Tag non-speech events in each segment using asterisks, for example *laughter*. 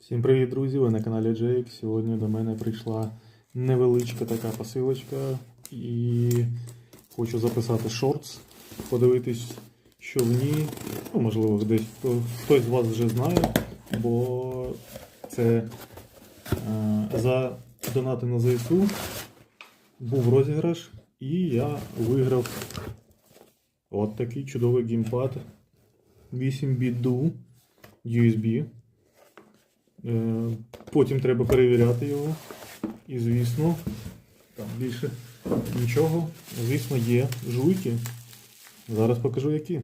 Всім привіт, друзі! Ви на каналі Джейк. Сьогодні до мене прийшла невеличка така посилочка і хочу записати шортс, подивитись, що в ній. Ну, можливо, десь хтось з вас вже знає, бо це е, за донати на ЗСУ був розіграш, і я виграв от такий чудовий геймпад 8 біт DU USB. Е, Потім треба перевіряти його. І звісно, там більше нічого. Звісно, є жуйки. Зараз покажу які.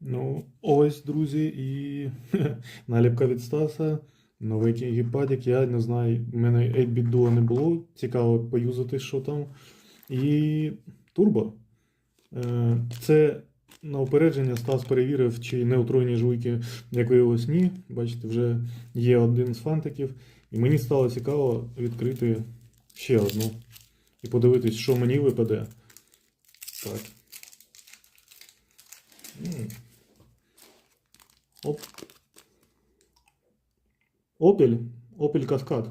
Ну, ось, друзі, і *laughs* наліпка від Стаса. Новий гіпадік. Я не знаю, в мене 8-bit Duo не було. Цікаво поюзати, що там. І турбо. Е, Це на упередження Стас перевірив, чи неутроєні жуйки, як виявилось, ні. Бачите, вже є один з фантиків. І мені стало цікаво відкрити ще одну. І подивитись, що мені випаде. Так. Оп. Опель. Опель Каскад.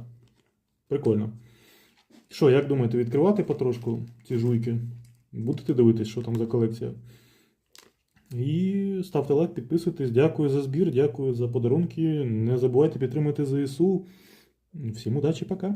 Прикольно. Що, як думаєте, відкривати потрошку ці жуйки? Будете дивитись, що там за колекція? І ставте лайк, підписуйтесь. Дякую за збір, дякую за подарунки. Не забувайте підтримати ЗСУ. Всім удачі, пока.